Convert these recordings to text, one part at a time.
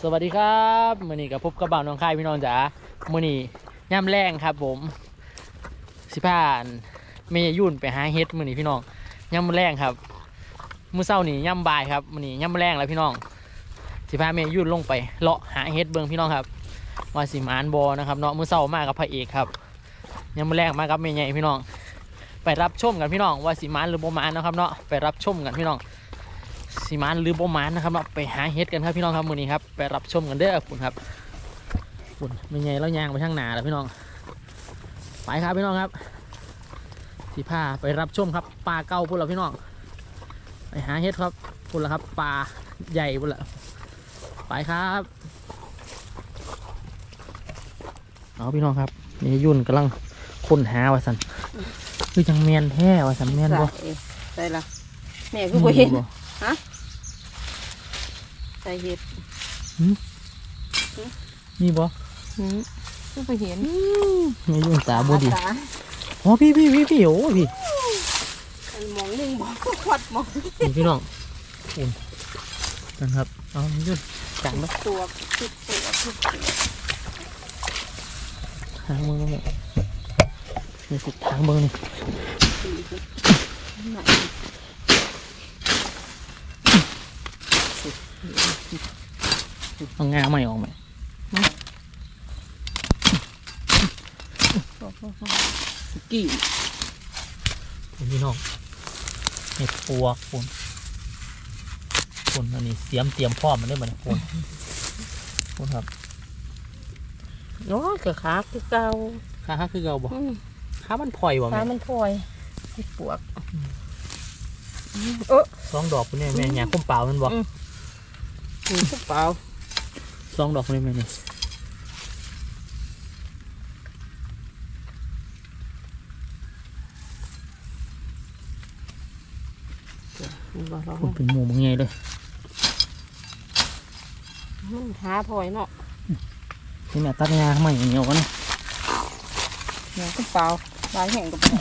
สวัสดีครับมื่อนี้กับพบกับบ่าวน้องค่ายพี่น้องจ๋ามื่อนี้ย่ำแรงครับผม สิผ่านเมยยุ่นไปหาเฮ็ดมื่อนี้พี่น้องย่ำแรงครับมือเช้านี่ย่ำบ่ายครับมื่อนี้ย่ำแรงแล้วพี่น้อง สิพาเมยยุ่นลงไปเลาะหาเฮ็ดเบิงพี่น้องครับว่าสิมานบอนะครับเนาะมือเช้ามากกับพระเอกครับย่ำแรงมากครับเมยใหญ่พี่น้อง ไปรับชมกันพี่น้องว่าสิมานหรือบ่มานนะครับเนาะไปรับชมกันพี่น้อง สีมานหรือบ่มานนะครับเนาไปหาเฮ็ดกันครับพี่น้องครับมือนี้ครับไปรับชมกันเด้อคุณครับคุณเป็นไงแล้วยางไปทางหนาแล้วพี่น้องไปครับพี่น้องครับสีผ้าไปรับชมครับปลาเก่าพุ่นละพี่น้องไปหาเฮ็ดครับพุ่นละครับปลาใหญ่พุ่นละไปครับเอาพี่น้องครับนี่ยุ่นกำลังค้นหาว่าสันคือจังแมนแท้ว่าสันแมนบ่ใส่ละแม่คือบ่เห็น บ่ใส่เห็ดนี่บ่หืมคือบ่เห็นนี่ยุ่นตาบ่ดีตาอ๋อพี่พี่พี่พี่โอ้พี่อันมองหนึงบอกก็ควัดมองนี่พี่น้องอุ่นนะครับเอายุ่นจังนะตัวติดตัวติดตัวทางมึงนี่นี่สิทางเบิ้งนี่ ไหน เอางาใหม่ออกไหมกี่คุณพี่น้องเห็ดปัวคุณคุณอันนี้เสียมเตรียมพร้อมมันได้เหมือนคุณคุณครับโอ้ยเกือขาคือเก่าขาข้าคือเกาบ่อืมขามันพลอยบ่ขาแม่มันพลอยเห็ดปวกสองดอกคุณเนี่ยแม่ยาคุ้มเปล่ามันบ่อืม หืมคือเปล่าสองดอกคุณเนี่ยแม่นี่บ่ลองคุณเป็นหมูมึงไงเลยมันหาพลอยเนาะนี่แม่ตัดงาใหม่อย่างเงี้ยวกันนะเนี่ยคือเปล่าลายแห้งก็บ่ได้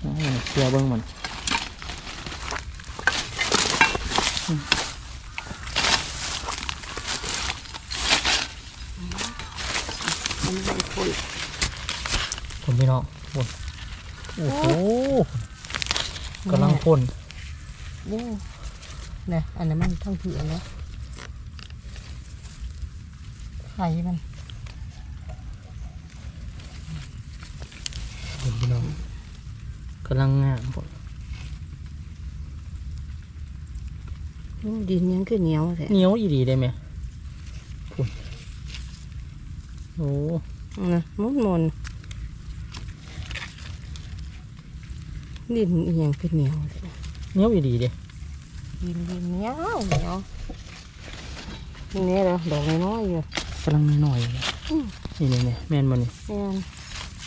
เอาเสียเบิ้งมัน มันไม่ คนคุณพี่น้องคุณโอ้โหกำลังพ่นโอ้เนี่ยอันนั้นมันทั้งผืนเนาะไข่มันคุณพี่น้องกำลังงามพ่น โอ้ ดินยังคือเหนียวแท้เหนียวอีดีได้ไหมคุณโอ้นะมุนมนดินอีหยังคือเหนียวแท้เหนียวอีดีเด้ดินดินเหนียวเหนียวนี่เหรอดอกน้อยๆอยู่กำลังน้อยๆเลยอืมนี่นี่นี่แม่นมันนี่แม่น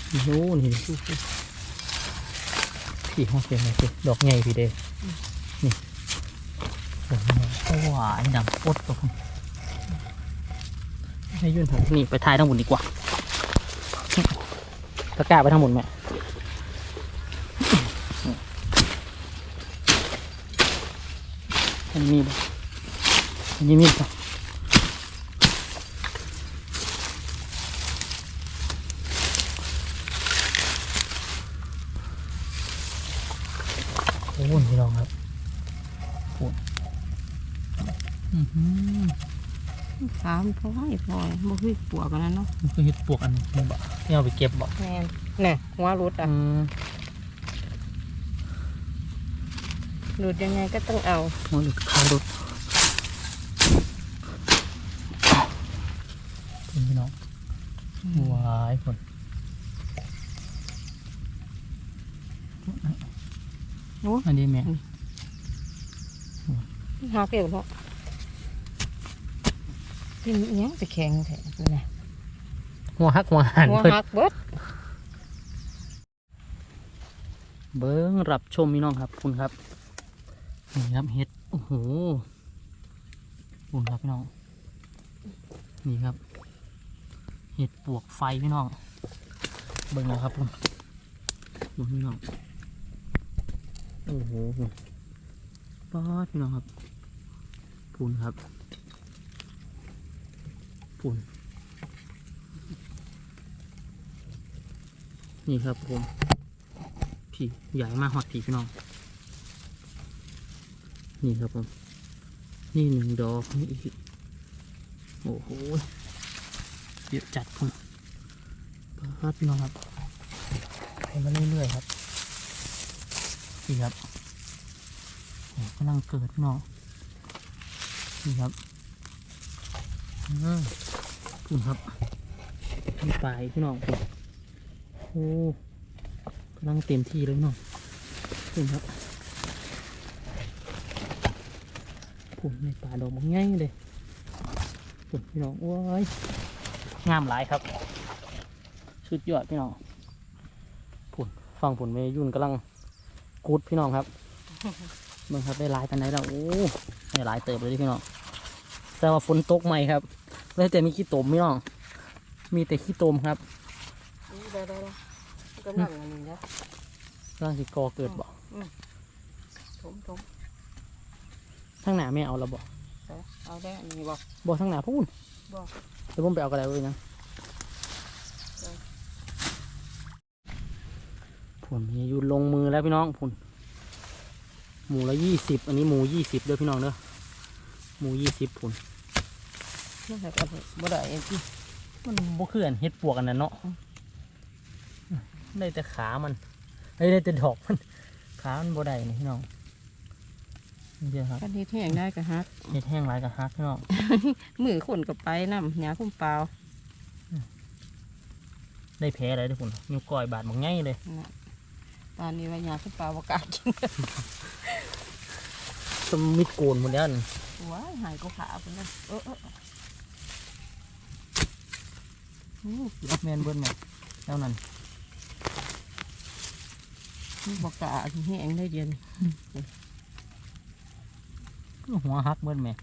โอ้โหนี่ดิพี่ห้องเสียงอะไรสิดอกใหญ่พี่เด้นี่ กใหญ่โอ้หวานดังปดตัวคุณให้ยื่นผมนี่ไปทายทั้งหมดดีกว่าตะกร้าไปทั้งหมดไหมอันนี้มีบ่อันนี้มีบ่โอ้ยพี่น้องครับโอ้ยอื้อหือ สาม พลอยพลอยบ่คือปวกอันนั้นเนาะมันคือเห็ดปวกอันนี้บ่ที่เอาไปเก็บบ่แม่นน่ะหัวรุดอะอืมรุดยังไงก็ต้องเอามันหลุดคางหลุดคุณพี่น้องวายคนโอ้อันนี้แม่หาเกี่ยวเนาะ ดินอีหยังจะแข็งแท้นั่นน่ะหัวหักหัวหันหัวเพิ่นหักเบิดเบิ้งรับชมพี่น้องครับคุณครับนี่ครับเห็ดโอ้โหคุณครับพี่น้องนี่ครับเห็ดปวกไฟพี่น้องเบิ้งแล้วครับคุณดูพี่น้องโอ้โหป๊อดพี่น้องครับพูนครับ พูนนี่ครับผมพี่ใหญ่มากหอดพี่พี่น้อง นี่ครับผม นี่หนึ่งดอกนี่อีกโอ้โหเยอะจัดผมปาดพี่น้องครับไปมาเรื่อยๆครับนี่ครับโอ้กำลังเกิดพี่น้องนี่ครับอืม คุณครับมีปลายพี่น้องโอ้กำลังเต็มที่เลยพี่น้องคุณครับผมในป่าดอกมันง่ายเลยผมพี่น้องโอ้ยงามหลายครับ สุดยอดพี่น้องผลฟังผลเมยุ่นกำลังกูดพี่น้องครับเบิ่งครับได้หลายกันไหนแล้วโอ้ได้หลายเติบเลยพี่น้องแต่ว่าฝนตกใหม่ครับ เลยแต่มีขี้ตมพี่น้อง มีแต่ขี้ตมครับนี่ได้ได้ได้กำลังอันนี้นะร่างสิกอเกิดบ่ถมถมทั้งหนาไม่เอาแล้วบ่เอาเอาได้อันนี้บ่บ่ทั้งหนาพูนบ่เดี๋ยวผมไปเอากระไดเลยนะเออผมมีอยู่ลงมือแล้วพี่น้องผลหมูละยี่สิบอันนี้หมูยี่สิบเด้อพี่น้องเด้อหมูยี่สิบผ ลนี่แหละก็บ่ได้เองที่มันบ่คืออันเฮ็ดปวกอันนั้นเนาะได้แต่ขามันเอ้ยได้แต่ดอกมันขามันบ่ได้นี่พี่น้องนี่เดียวครับกันเฮ็ดแห้งได้ก็ฮักเฮ็ดแห้งหลายกับฮักพี่น้องมือคนก็ไปน้ำหยาคุ้มเปล่าได้แผลอะไรเด้อผลนิ้วก้อยบาดมันง่ายเลยน่ะตอนนี้ว่าหยาคุ้มเปล่าบ่กล้ากินสมิดโกนหมดแล้วนี่ว้ายหายก็ขาพุ่นนะเออเอออู้ รับแมนเบิ้ลแม่แล้วนั่นนี่บ่กล้ากินแห้งได้เดียวนี่หัวฮักเบิ้ลแม่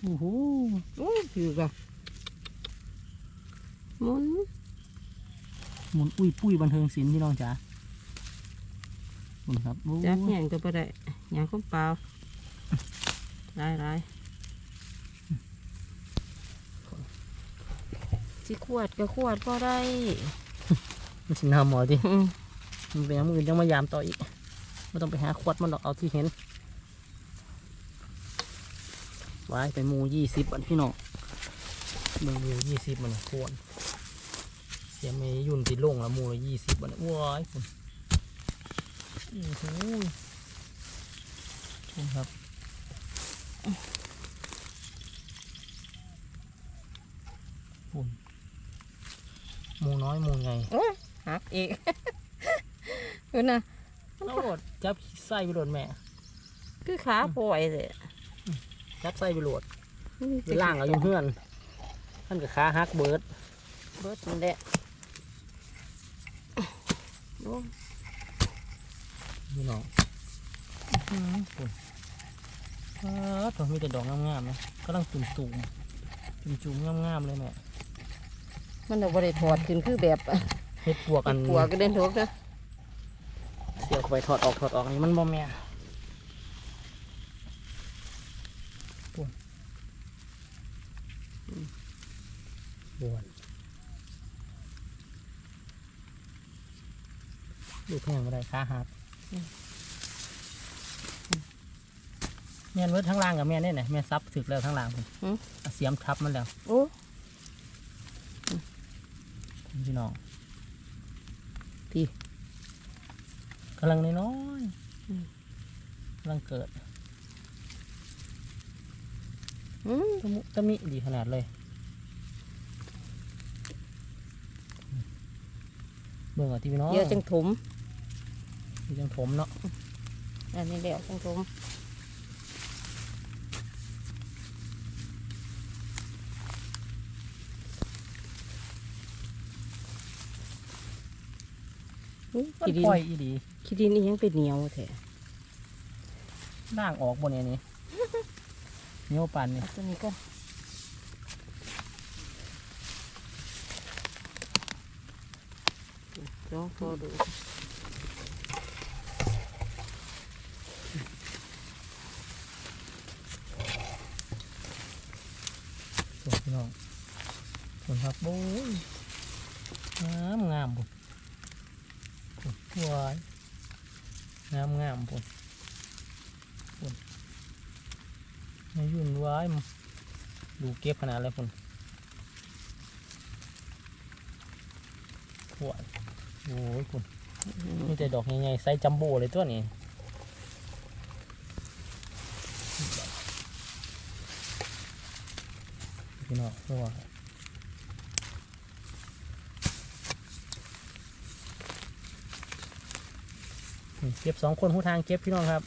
โอ้โหอู้คือกะหมุนหมุนอุ้ยปุ้ยบันเทิงศิลป์พี่น้องจ๋าขอบคุณครับโอ้ยจับแห้งก็บ่ได้หยาคุ้มเปล่าได้ได้ สิขวดก็ขวดก็ได้มันสินำหมอดิอืมมันเป็นอย่างมือยังมายามต่ออีกไม่ต้องไปหาขวดมันหรอกเอาที่เห็นไว้ไปหมูยี่สิบอันพี่น้องเมืองหมูยี่สิบมันควรเสียเมยยุ่นติดลงแล้วหมูละยี่สิบอันว้ายคุณโอ้โหนี่ครับคุณห มูน้อยหมูใหญ่โอ้ยหักอีกเออนะเอาโหลดจับไส้ไปโหลดแม่ คือขาป่วยเลยจับไส้ไปโหลดไปล่างเอาอยู่เพื่อนท่านกับขาฮักเบิร์ดเบิดมันแหละโอ้ยพี่น้องอืมคุณอ้าวตัวมีแต่ดอกงามๆนะก็ต้องตุ่มตุ่มตุ่มจุ่มๆงามๆเลยแม่ มันเอาบริถอดขึ้นคือแบบเฮ็ดปวกอันปัวก็เด่นทุกนะเสียวเข้าไปถอดออกถอดออกนี่มันบ่แม่นปุ่นบวนดูแพงไม่ได้ค่าหักแม่นเวิร์ดทั้งล่างกับแม่นเนี่ยนะแม่นซับถึกแล้วทั้งล่างผมเอาเสียมทับมันแล้วโอ้ พี่น้องพี่กำลังน้อยๆกำลังเกิดอืมตะมุตะมิดีขนาดเลย เบิ่งเอาที่พี่น้องเยอะจังถมมีจังถมเนาะอันนี้เดี๋ยวจังถม มันขี้ดินปล่อยอีดีขี้ดินนี่ยังเป็นเหนียวแท้ด่างออกบนนี้นี่เหนียวปันนี่เอาตัวนี้ก็ลองพอดูสวยพี่น้องสวยครับโอ้ยงามงามบุญวายงามงามบุญบุญมายุ่นวายมดูเก็บขนาดเลยบุญวายโอ้ยบุญนี่แต่ดอกใหญ่ๆไซส์จัมโบ้เลยตัวนี้พี่น้องระวังเก็บสองคนหูทางเก็บพี่น้องครับ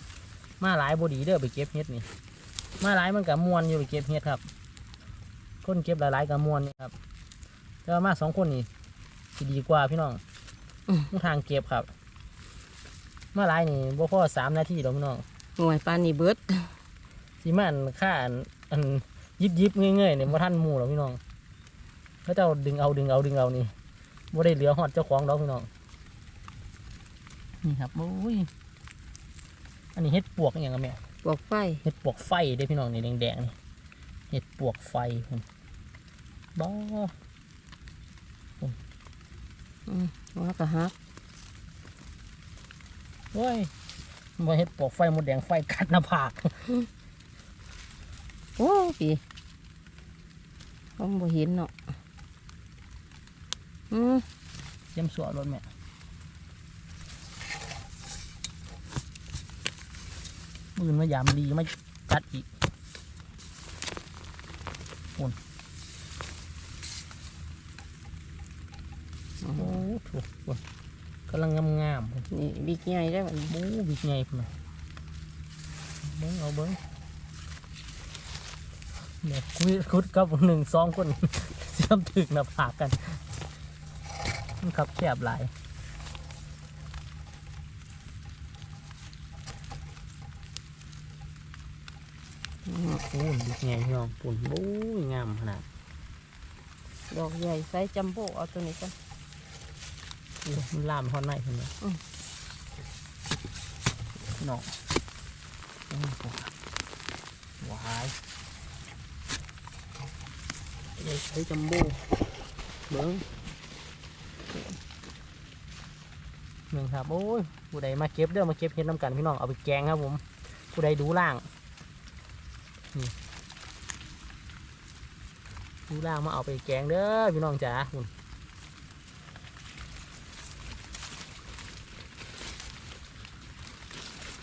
มาหลายบดีเด้อไปเก็บเฮ็ดนี่ มาหลายมันกับมวนอยู่ไปเก็บเฮ็ดครับ คนเก็บหลายๆกับมวนนี่ครับแต่ว่ามาสองคนนี่สิดีกว่าพี่น้องหูทางเก็บครับ มาหลายนี่บ่พอสามนาทีดอกพี่น้องหน่วยปานนี่เบิดสิมาอันค่าอันอันยิบยิบๆเงยๆเนี่ยบ่ทันหมู่หรอกพี่น้องเขาเจ้าดึงเอาดึงเอาดึงเอานี่บ่ได้เหลือฮอดเจ้าของดอกพี่น้องนี่ครับโอ้ยอันนี้เฮ็ดปวกอหย่างกับแม่บอกไฟเห็ดปวกไฟเด้อพี่น้องนี่แดงๆนี่เห็ดปวกไฟผม บ้าอืมว่ากะฮักเฮ้ยมาเห็ดปวกไฟหมดแดงไฟกัดหน้าผากโอ้ยพี่ผมบ่เห็นเนาะอืมเสียมสัวรถแม่มือมายามดีมาจัดอีกโอนโอ้ถู กคนกำลังงามๆพุ่นนี่บิ๊กใหญ่ได้แบบนี้บูบิ๊กใหญ่พุ่นน่ะเบิ้งเอาเบิ้งเนี่ยคุยคุดกับหนึ่งสองคนเสียมถึกหน้าผากกันมันขับแคบหลายโอ้ยบิ๊กใหญ่พี่น้องปุ่นบู๊ยงามขนาด ดอกใหญ่ไซส์จัมโบ้เอาตัวนี้กันอู้ มันลามทอดในคนนี้อืมน้องโอ้ยว้ายใหญ่ใช้จัมโบ้เบิ้งหนึ่งครับ โอ้ย ผู้ใดมาเก็บเด้อมาเก็บเห็ดน้ำกันพี่น้อง เอาไปแกงครับผม ผู้ใดดูล่างนี่ดูล่างมาเอาไปแกงเด้อพี่น้องจ๋าคุณ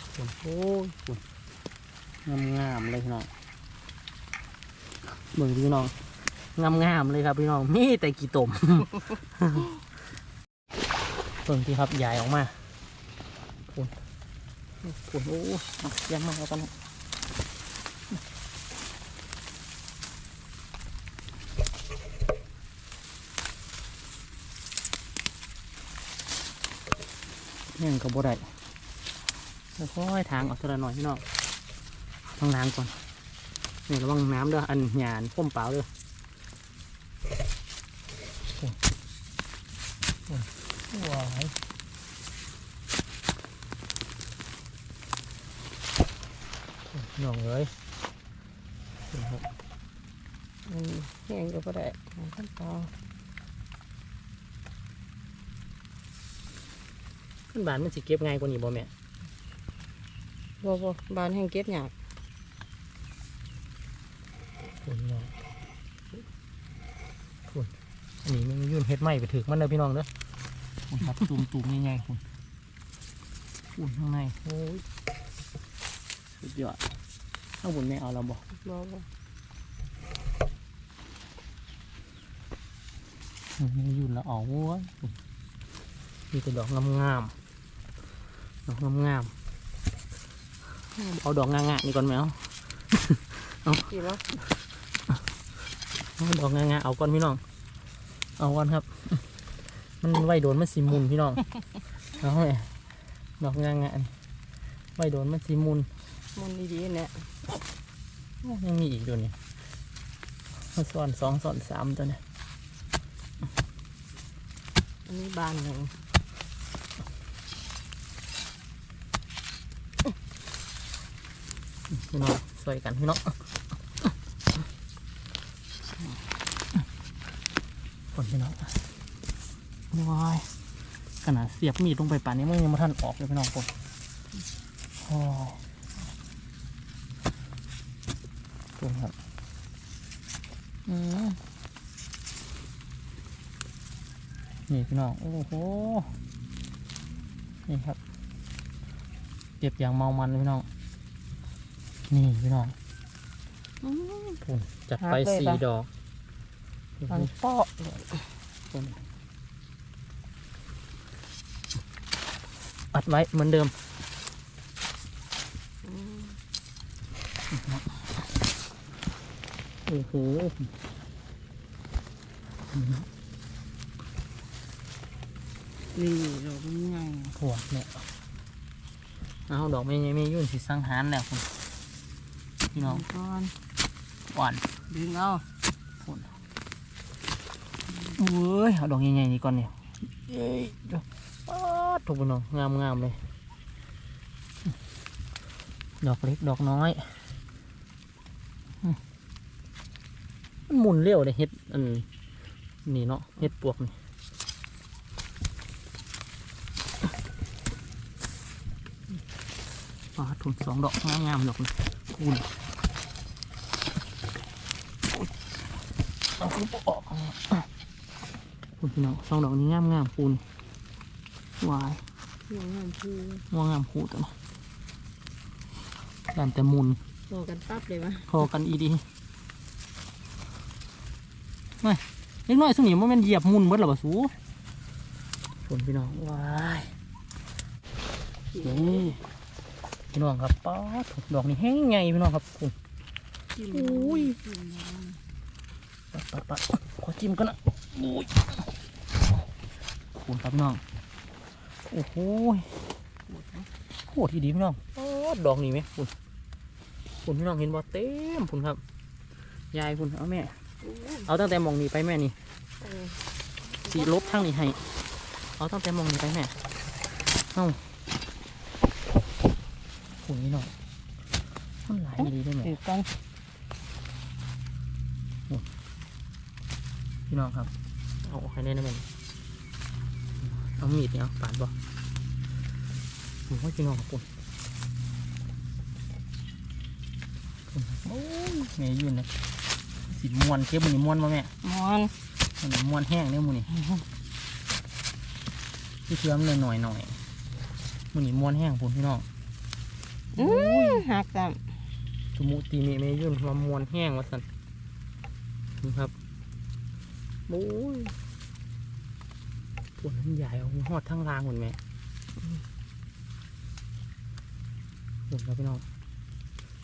คุณ โอ้ยคุณงามงามๆเลยพี่น้องเบิ่งพี่น้องงามงามๆเลยครับพี่น้องมีแต่กี่ตมเบิ่งที่ครับใหญ่ออกมาคุณคุณโอ้ยยังมาแล้วกันนะยังกับบ่ได้ ค่อยๆทางออกทีละหน่อยพี่น้องต้องล้างก่อนนี่ระวังน้ำเด้ออันหยานพ่มเปล่าเด้อโอ้ยโอ้ยว้ายโอ้ยน้องเอ้ยนี่ครับอืมแห้งก็บ่ได้เอาขั้นตอนขึ้นบ้านมันสิเก็บง่ายกว่านี้บ่แม่ บ่บ่บานแห้งเก็บหยากคุณน้องคุณอันนี้มันยื่นเฮ็ดไหมไปถึกมันเลยพี่น้องเด้อคุณครับตุ่มตุ่มใหญ่ๆคุณคุณข้างในโอ้ยสุดยอดข้างบนไม่เอาเราบอกบ่บ่มันยื่นแล้วเอาโว้ยมีแต่ดอกงามๆดอกงามๆ เอาดอกงางๆนี่ก่อนไหมเอากี่บ่เอาดอกงางๆเอาก่อนพี่น้อง เอาก่อนครับ มันไว้โดนมันสีมุนพี่น้องเอาไว้ดอกงางๆนี่ไว้โดนมันสีมุนมันดีๆเนี่ยโอ้ยังมีอีกตัวนี้มาซ้อนสองซ้อนสามตัวเนี่ยอันนนี้บานหนึ่ง พี่น้องช่วยกันพี่น้องคนพี่น้องว้ายขนาดเสียบมีดลงไปป่านนี้มันยังไม่ทันออกเลยพี่น้องคนโอ้ยดูครับอืมนี่พี่น้อง โอ้โห นี่ครับ เก็บอย่างเมามันเลยพี่น้อง นี่พี่น้องพุ่นจัดไปสี่ดอกมันเปาะเลยพุ่นอัดไว้เหมือนเดิม โอ้โหนี่ดอกมันใหญ่ปวดเนี่ย เอาดอกไม้ยังไม่ยุ่นสิสังหารแล้วคุณ พี่น้องก้อนหวานดึงเอาพุ่นเว้ยเอาดอกใหญ่ๆนี่ก่อนเนี่ยเย้ยเดี๋ยวป๊าดถูกพี่น้องงามงามๆเลย ดอกเล็กดอกน้อยอืมมันหมุนเร็วเลยเฮ็ดอันนี่เนาะเฮ็ดปวกนี่ปาดถุนสองดอกงามงามๆดอกนี่คูณ เอาคุณออกคุณพี่น้องสองดอกนี้งามงามๆคูณวายหัวงามคือว่างามคูตัวนี้ดันแต่มุนโตกันปั๊บเลยวะพอกันอีดีไม่เล็กน้อยสุนี่มันเป็นเหยียบมุนเบิดหรอปะสูฝนพี่น้องว้ายนี่พี่น้องครับป๊าดดอกนี่แห้งไงพี่น้องครับคุณอุ้ย จิ้มนะปัดปัดปัดขอจิ้มกันนะอุ้ยคุณครับพี่น้อง โอ้โหโคตรดีพี่น้องป๊าดอกนี่ไหมคุณคุณพี่น้องเห็นบ่เต็มคุณครับ ยายคุณเอาแม่ เอาตั้งแต่มองนี้ไปแม่นี่สีลบทั้งนี้ให้ เอาตั้งแต่มองนี้ไปแม่ เอาโอ้ยหน่อยมันหลายดีได้ไหมถือกัน พี่น้องครับ เอาออกให้ได้นะแม่เอามีดเนี่ยเอาปาดบ่ผมว่าพี่น้องครับคุณคุณครับโอ้ยแม่ยืนเลยสีมวนเก็บมันนี่มวนมาแม่มอนมันนี่มวนแห้งเนี่ยมูนี่ที่เชื่อมเลยหน่อยหน่อยมูนี่มวนแห้งพุ่นพี่น้องอือหักจังสมุตีเมเมยุ่นมามวนแห้งวะสันนี่ครับ โอ้ยปวดน้ำใหญ่เอาหอดทั้งรางหมดแม่ปวดครับพี่น้อง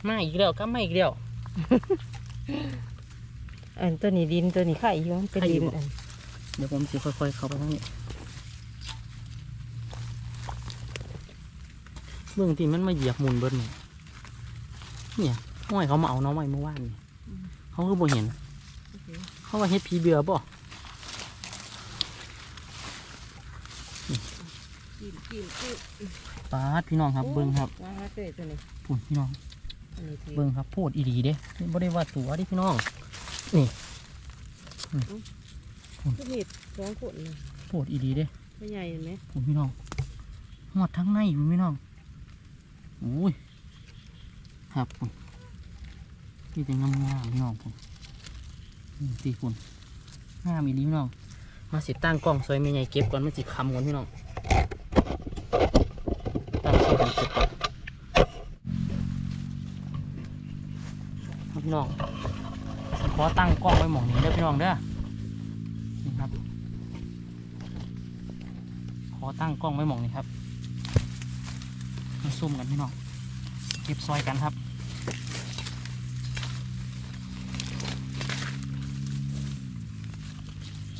มาอีกแล้วก็มาอีกแล้วอันตัวนี้ดินตัวนี้ไข่อยู่มันเป็นไข่อดิยู่นบ่อันเดี๋ยวผมจะค่อยๆเข้าไปทางนี้เบื้องที่มันมาเหยียบหมุนเบิดเนี่ยเนี่ยห้อยเขามาเอาน้องใหม่เมื่อวานนี่เขาคือบ่เห็น เขาว่าเฮ็ดผีเบื่อบ่จิ้มจิ้มจิ้มปาดพี่น้องครับเบิ้งครับว่าฮักเลยตัวนี้ปุ่นพี่น้องอันนี้ถือเบิ้งครับโพดอีดีเด้บ่ได้ว่าตัวเดิพี่น้องก็มีดสองขวดเลยโพดอีดีเด้ไม่ใหญ่เห็นไหมปุ่นพี่น้องหอดทั้งในอยู่พี่น้องโอ้ยครับปุ่นนี่เป็นงามๆพี่น้องปุ่น นี่ตีปุ่ามีดีพี่น้อง มาสิตั้งกล้องซอยม่ใหญ่เก็บก่อนมันสิคำก่อนพี่น้อง ตั้งซอยกันเก็บก่อนพี่น้องขอตั้งกล้องไว้หมองนี้เด้อพี่น้องเด้อ นี่ครับ ขอตั้งกล้องไว้หมองนี้ครับมาซุ่มกันพี่น้อง เก็บซอยกันครับ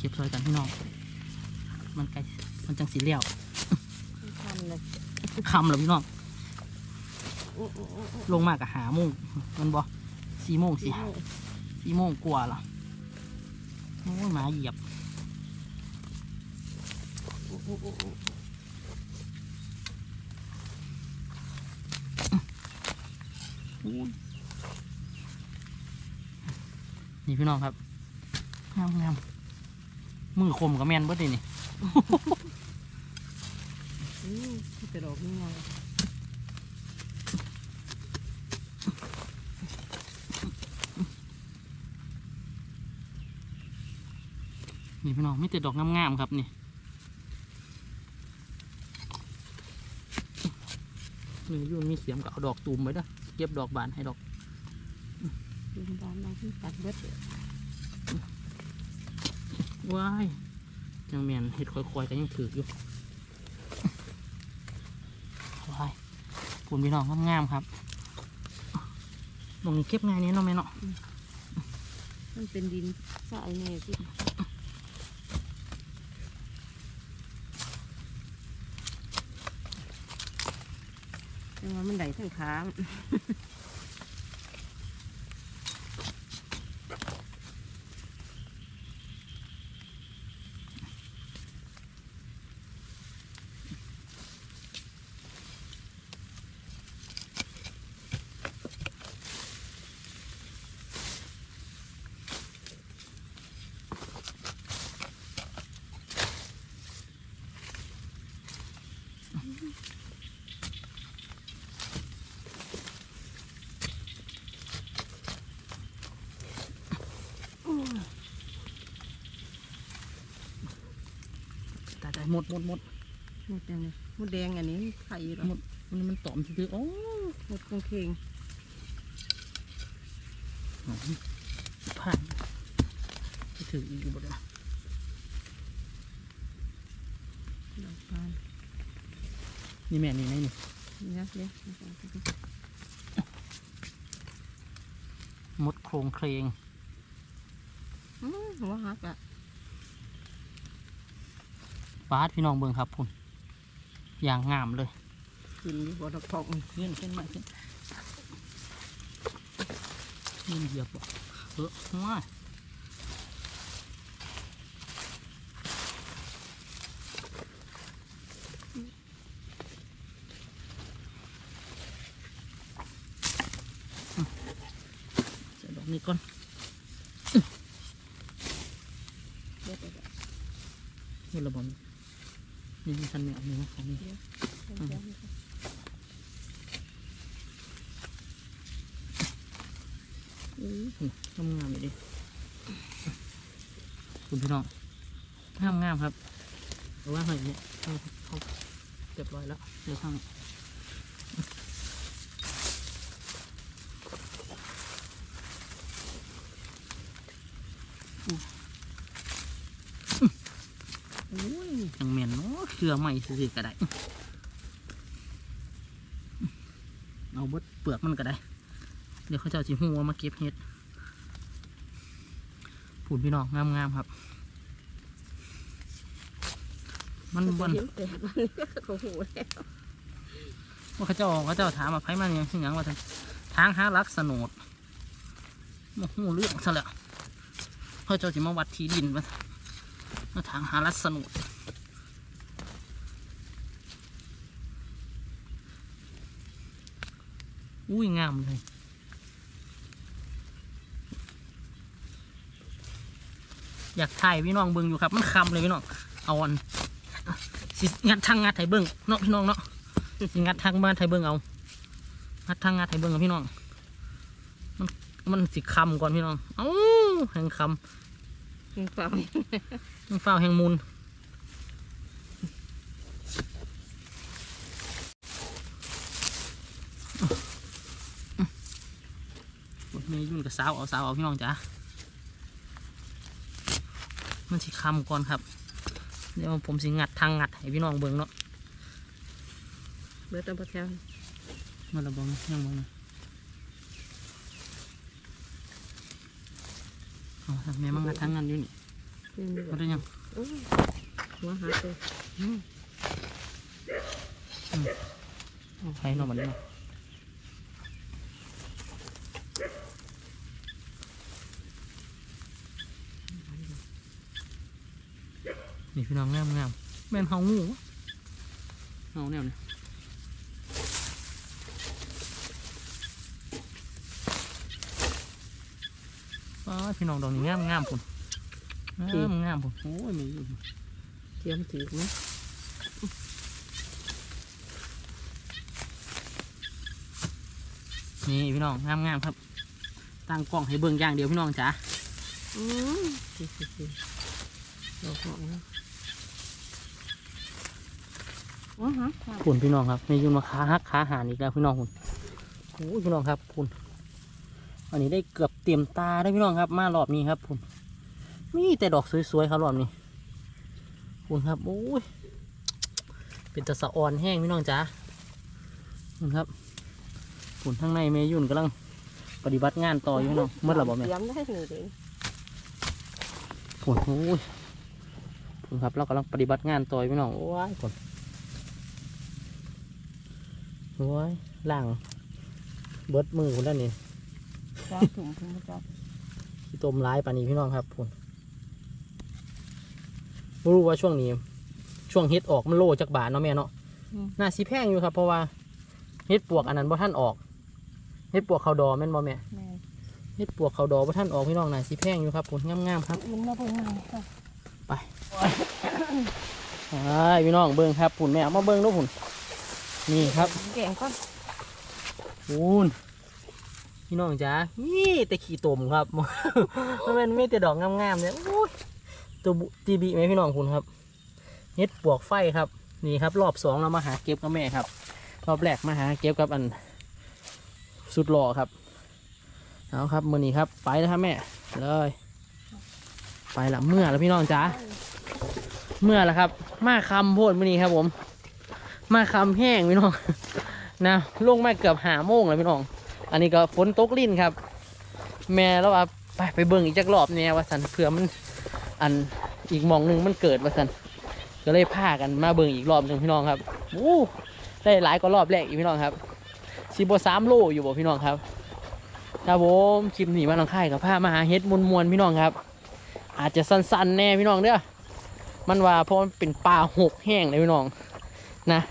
เก็ บซอยกันพี่น้อง มันไกลมันจังสีเลี้ยวทำเลยคำเหรอพี่น้องอู้อู้อู้อู้ลงมากกับหาโมงมันบอสี่โมงสี่สี่โมงกว่าล่ะโอ้ยหมาเหยียบนี่พี่น้องครับงามงาม มือคมกับแมนเบิดนี่นี่อืมที่จะดอกนี่ไงนี่พี่น้องมีแต่ดอกงามๆครับนี่นี่อยุ่นมีเสียมก็เอาดอกตูมไว้เด้อเก็บดอกบานให้ดอกดูบ้านเราที่ตัดเบิดเลย ว้ายยังแมนเห็ดค่อยๆก็ยังถืออยู่ว้ายคุณพี่น้องงามๆครับตรงนี้เก็บง่ายนี้เนาะแม่เนาะมันเป็นดินทรายเนี่ยที่แต่ว่ามันได้ทั้งขา ตายตายหมดหมดหมดหมดยังเลยหมดแดงอันนี้ไข่เหรอหมดมันมันตอมซื่อๆโอ้หมดกางเกงผ่านไปถืออีกอยู่บ่ได้ดอกบานนี่แม่นี่นี่นี่เนี่ยเนี่ยมดโครงเครงอืมหัวหักอะ ฟาดพี่น้องเบิ่งครับพุ่นอย่างงามเลย ขึ้นอยู่บนดทองขึ้นขึ้นมาขึ้นนี่เหยียบเออว้ายใส่ดอกนี้ก่อนเดี๋ยวเดี๋ยวเดี๋ยวนี่ระบอม นี่มีคันแมวนี่นะของนี่ทำงามอยู่ดิคุณพี่น้องงามงามครับเอาว่าหอยเนี่ยเอาเขาเรียบร้อยแล้วเดี๋ยวข้างนี้โอ้ยยังเหม็น ครือใหม่ซื้อก็ได้เอาเบิดเปลือกมันก็ได้ เดี๋ยวเขาจะเอาจีหัวมาเก็บเห็ดผุนพี่น้องงามๆครับ มันบนวันเขาหูแล้วว่าเขาเจ้าเขาเจ้าถามมาไพ่มันยังยังว่าท่านทางหารักสนดมาหูเรื่องซะแล้วเขาเจ้าจะมาวัดที่ดินมามาทางหารักสนด อุ้ยงามเลยอยากถ่ายพี่น้องเบิ่งอยู่ครับมันคำเลยพี่น้องเอาอันสิงัดทางงัดไถเบิ่งเนาะพี่น้องเนาะสิงัดทางบ้านไถเบิ่งเอางัดทางงัดไถเบิ่งเอาพี่น้องมันมันสิคำก่อนพี่น้องเอ้าแห่งคยังเปล่าำมันเฝ้าแห่งมูล มียุ่นกับสาวเอาสาวเอาพี่น้องจ้ามันสิคำก่อนครับ เดี๋ยวผมสิงัดทางงัดให้พี่น้องเบิ่งเนาะเบิดตะปะแถวมาระบังยังบังนะเอาทำแม่มังงัดทางงัดอยู่นี่ยังอยู่มาได้ยังโอ้ยหัวหักเลยเอาไปเนาะมันเนาะ นี่พี่น้องงามงามแม่นเฮางูเฮาแนวนี้อ้าพี่น้องดอกนี้งามงามพุ่นงามงามพุ่นโอ้ยมีอยู่เตรียมถือมั้ยนี่พี่น้องงามงามครับ ตั้งกล้องให้เบิ่งอย่างเดียวพี่น้องจ๋าอืมสิสิสิ ดอกหอมนะอ๋อฮะค่ะคุณพี่น้องครับมียุนมาค้าฮักค้าหารอีกแล้วพี่น้องคุณโอ้ยพี่น้องครับคุณอันนี้ได้เกือบเต็มตาได้พี่น้องครับ มารอบนี้ครับคุณมีแต่ดอกสวยๆครับรอบนี้คุณครับโอ้ยเป็นตะสะออนแห้งพี่น้องจ๋าคุณครับคุณข้างในเมยุนกำลังปฏิบัติงานต่ออยู่พี่น้องเมื่อไหร่บอกแม่เตรียมได้เลยเด้ผลโอ้ยผล ครับเรากำลังปฏิบัติงานต่อยพี่น้องโอ้ยผลโอ้ยล่างเบิดมือคุณด้านนี้จ้าถุงถุงจ้าที่ต้มร้ายปานนี้พี่น้องครับผลไม่รู้ว่าช่วงนี้ ช่วงเฮ็ดออกมันโลจากบาทเนาะแม่เนาะน่าสีแพงอยู่ครับ เพราะว่าเฮ็ดปวกอันนั้นบ่ท่านออกเฮ็ดปวกเขาดอแม่นบ่แม่แม่เฮ็ดปวกเขาดอบ่ท่านออกพี่น้องน่าสีแพงอยู่ครับผลงามๆครับมันมาเบิ่งห น่อยค่ะใช่พี่น้องเบิ้งครับผุนแม่เอามาเบิ้งดูผุนนี่ครับแกงก่อนพูนพี่น้องจ๋านี่แต่ขี้ตมครับมันเป็นไม่แต่ดอกงามๆเนี่ยโอ้ยตัวบุตีบีไหมพี่น้องคุณครับเฮ็ดปวกไฟครับ นี่ครับ รอบสองเรามาหาเก็บกับแม่ครับ รอบแรกมาหาเก็บกับอัน สุดหล่อครับเอาครับมือนี้ครับ ไปแล้วครับแม่เลย ไปละเมื่อแล้วพี่น้องจ๋า เมื่อแล้วครับ มาคำโพดมื่อนี้ครับผม มาคำแห้งพี่น้องนะลงมาเกือบหาโมงแล้วพี่น้อง อันนี้ก็ฝนตกลิ้นครับ แม่แล้วว่าไปไปเบิ่งอีกจักรอบเนี่ยว่าสันเผื่อมันอันอีกมองหนึ่งมันเกิดว่าสันก็เลยพากันมาเบิ่งอีกรอบหนึ่งพี่น้องครับอู้ได้หลายกว่ารอบแรกอีกพี่น้องครับสิบสามโลอยู่บ่พี่น้องครับครับผมคลิปหนีมาลองค่ายกับผ้ามาหาเฮ็ดมวลๆพี่น้องครับ อาจจะสั้นๆแน่พี่น้องเด้อ มันว่าเพราะมันเป็นปลาหกแห้งเลยพี่น้องนะ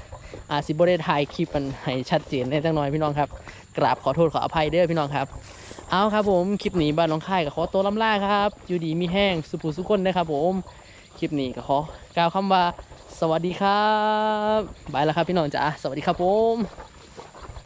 อาจสิบได้ถ่ายคลิปมันให้ชัดเจนได้จังน้อยพี่น้องครับกราบขอโทษขออภัยเด้อพี่น้องครับ เอาครับผมคลิปนี้บ้านน้องค่ายกับขอตัวลำล่าครับอยู่ดีมีแห้งสุภูสุคนนะครับผมคลิปนี้ก็ขอกล่าวคำว่า สวัสดีครับบายแล้วครับพี่น้องจ๋าสวัสดีครับผม